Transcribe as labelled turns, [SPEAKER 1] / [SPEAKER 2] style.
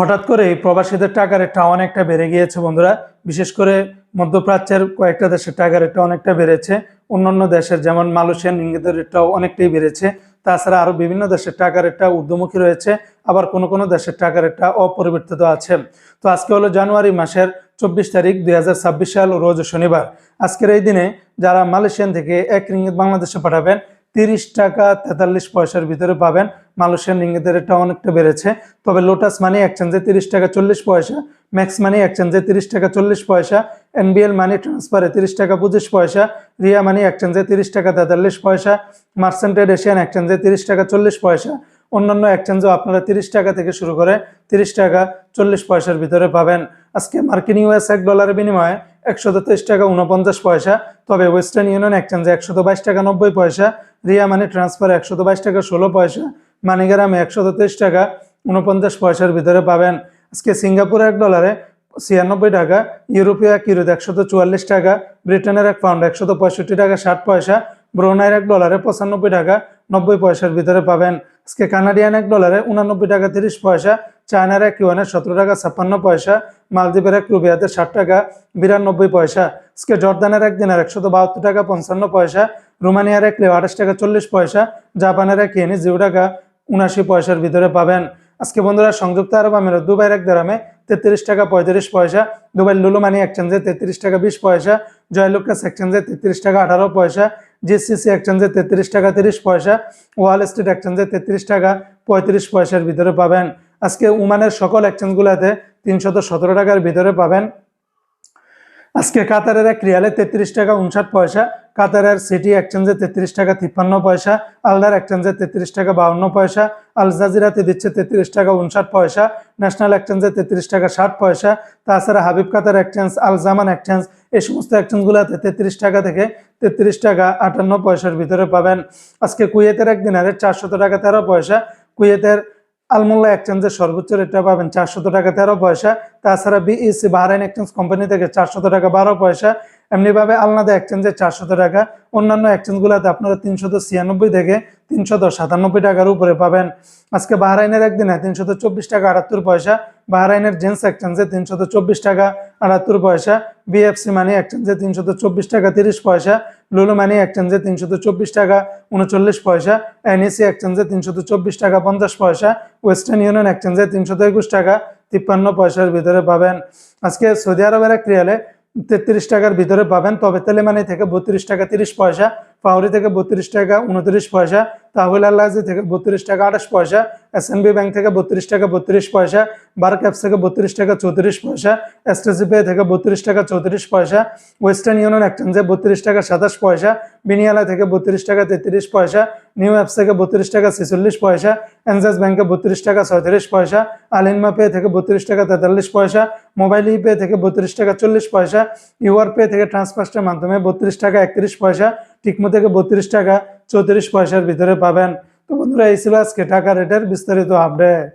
[SPEAKER 1] হঠাৎ করে প্রবাসীদের টাকার রেটটা অনেকটা বেড়ে গিয়েছে বন্ধুরা। বিশেষ করে মধ্যপ্রাচ্যের কয়েকটা দেশের টাকার রেটটা অনেকটা বেড়েছে। অন্যান্য দেশের যেমন মালয়েশিয়ান ইঙ্গিতের রেটটাও অনেকটাই বেড়েছে। তাছাড়া আরও বিভিন্ন দেশের টাকার রেটটা ঊর্ধ্বমুখী রয়েছে। আবার কোনো কোনো দেশের টাকার রেটটা অপরিবর্তিত আছে। তো আজকে হলো জানুয়ারি মাসের চব্বিশ তারিখ দুই হাজার ছাব্বিশ সাল, রোজ শনিবার। আজকের এই দিনে যারা মালয়েশিয়ান থেকে এক রিঙ্গিত বাংলাদেশে পাঠাবেন তিরিশ টাকা তেতাল্লিশ পয়সার ভিতরে পাবেন। মালয়েশিয়ান রিঙ্গিতের রেটটা অনেকটা বেড়েছে। তবে লোটাস মানি এক্সচেঞ্জে তিরিশ টাকা চল্লিশ পয়সা ম্যাক্স মানি এক্সচেঞ্জে তিরিশ টাকা চল্লিশ পয়সা এনবিএল মানি ট্রান্সফারে তিরিশ টাকা পঁচিশ পয়সা রিয়া মানি এক্সচেঞ্জে তিরিশ টাকা তেতাল্লিশ পয়সা মার্সেন্টেড এশিয়ান এক্সচেঞ্জে তিরিশ টাকা চল্লিশ পয়সা। অন্যান্য এক্সচেঞ্জও আপনারা তিরিশ টাকা থেকে শুরু করে তিরিশ টাকা চল্লিশ পয়সার ভিতরে পাবেন। আজকে মার্কিন ইউএস এক ডলারের বিনিময়ে একশত তেইশ টাকা উনপঞ্চাশ পয়সা, তবে ওয়েস্টার্ন ইউনিয়ন এক্সচেঞ্জে একশত বাইশ টাকা নব্বই পয়সা, রিয়া মানি ট্রান্সফার একশত বাইশ টাকা ষোলো পয়সা, মানিগ্রামে একশত তেইশ টাকা উনপঞ্চাশ পয়সার ভিতরে পাবেন। আজকে সিঙ্গাপুর এক ডলারে ছিয়ানব্বই টাকা ইউরোপীয় এক ইউরোতে একশত চুয়াল্লিশ টাকা, ব্রিটেনের এক পাউন্ড একশত পঁয়ষট্টি টাকা ষাট পয়সা, ব্রোনাইয়ের এক ডলারে পঁচানব্বই টাকা নব্বই পয়সার ভিতরে পাবেন। আজকে কানাডিয়ান এক ডলারে উনানব্বই টাকা তিরিশ পয়সা চায়নার এক ইউয়ানের সতেরো টাকা ছাপ্পান্ন পয়সা, মালদ্বীপের এক রুবিয়াতে ষাট টাকা বিরানব্বই পয়সা। আজকে জর্দানের এক দিনের একশত বাহাত্তর টাকা পঞ্চান্ন পয়সা, রোমানিয়ার এক লেও আঠাশ টাকা চল্লিশ পয়সা, জাপানের এক ইয়েনি জিরো টাকা উনাশি পয়সার ভিতরে পাবেন। আজকে বন্ধুরা, সংযুক্ত আরব আমিরাত দুবাইয়ের এক গ্রামে তেত্রিশ টাকা পঁয়ত্রিশ পয়সা, দুবাই লুলু মানি এক্সচেঞ্জে তেত্রিশ টাকা বিশ পয়সা জয়লুকাস এক্সচেঞ্জে তেত্রিশ টাকা আঠারো পয়সা, জিসিসি এক্সচেঞ্জে তেত্রিশ টাকা তিরিশ পয়সা, ওয়াল স্ট্রিট এক্সচেঞ্জে তেত্রিশ টাকা পঁয়ত্রিশ পয়সার ভিতরে পাবেন। আজকে উমানের সকল এক্সচেঞ্জগুলোতে তিনশত সতেরো টাকার ভিতরে পাবেন। আজকে কাতারের এক রিয়ালে তেত্রিশ টাকা উনষাট পয়সা, কাতারের সিটি এক্সচেঞ্জে তেত্রিশ টাকা তিপ্পান্ন পয়সা, আলদার এক্সচেঞ্জে তেত্রিশ টাকা বাউন্ন পয়সা, আল জাজিরাতে দিচ্ছে তেত্রিশ টাকা উনষাট পয়সা, ন্যাশনাল এক্সচেঞ্জে তেত্রিশ টাকা ষাট পয়সা, তাছাড়া Habib Qatar exchange, Al Zaman exchange, এই সমস্ত এক্সচেঞ্জগুলোতে তেত্রিশ টাকা থেকে তেত্রিশ টাকা আটান্ন পয়সার ভিতরে পাবেন। আজকে কুয়েতের এক দিনারে চারশত টাকা তেরো পয়সা, কুয়েতের আলমোল্লা এক্সচেঞ্জের সর্বোচ্চ রেটটা পাবেন চারশত টাকা তেরো পয়সা। তাছাড়া বিইসি বাহরাইন এক্সচেঞ্জ কোম্পানি থেকে চারশত টাকা বারো পয়সা। এমনিভাবে আলনাদা এক্সচেঞ্জে চারশত টাকা। অন্যান্য এক্সচেঞ্জগুলোতে আপনারা তিনশত ছিয়ানব্বই থেকে তিনশত সাতানব্বই টাকার উপরে পাবেন। আজকে বাহরাইনের একদিনে তিনশত চব্বিশ টাকা আটাত্তর পয়সা। বাহরাইনের জেন্স এক্সচেঞ্জে তিনশত চব্বিশ টাকা আটাত্তর পয়সা। বিএফসি মানি এক্সচেঞ্জে তিনশত চব্বিশ টাকা তিরিশ পয়সা। লুলু মানি এক্সচেঞ্জে তিনশত চব্বিশ টাকা, উনচল্লিশ পয়সা। এনএসি এক্সচেঞ্জে তিনশত চব্বিশ টাকা, পঞ্চাশ পয়সা। ওয়েস্টার্ন ইউনিয়ন এক্সচেঞ্জে তিনশত একুশ টাকা, তিপ্পান্ন পয়সার ভিতরে পাবেন। আজকে সৌদি আরবের এক রিয়ালে তেত্রিশ টাকার ভিতরে পাবেন। তবে তেলেমানি থেকে বত্রিশ টাকা, তিরিশ পয়সা। পাউরি থেকে বত্রিশ টাকা, উনত্রিশ পয়সা। তাহলে আল্লাহাজি থেকে বত্রিশ টাকা আঠাশ পয়সা এসএনবি ব্যাংক থেকে বত্রিশ টাকা বত্রিশ পয়সা বার ক্যাপস থেকে বত্রিশ টাকা চৌত্রিশ পয়সা এসটিসি পে থেকে বত্রিশ টাকা চৌত্রিশ পয়সা ওয়েস্টার্ন ইউনিয়ন এক্সচেঞ্জে বত্রিশ টাকা সাতাশ পয়সা বিনিয়ালা থেকে বত্রিশ টাকা তেত্রিশ পয়সা নিউ অ্যাপস থেকে বত্রিশ টাকা ছেচল্লিশ পয়সা এনজাস ব্যাংকে বত্রিশ টাকা ছয়ত্রিশ পয়সা আলিনমা পে থেকে বত্রিশ টাকা তেতাল্লিশ পয়সা মোবাইল ই পে থেকে বত্রিশ টাকা চল্লিশ পয়সা ইউআর পে থেকে ট্রান্সফার্সের মাধ্যমে বত্রিশ টাকা একত্রিশ পয়সা টিকমো থেকে বত্রিশ টাকা চৌত্রিশ পয়সার ভিতরে পাবেন। তো বন্ধুরা এই ছিল আজকে টাকা রেটের বিস্তারিত আপডেট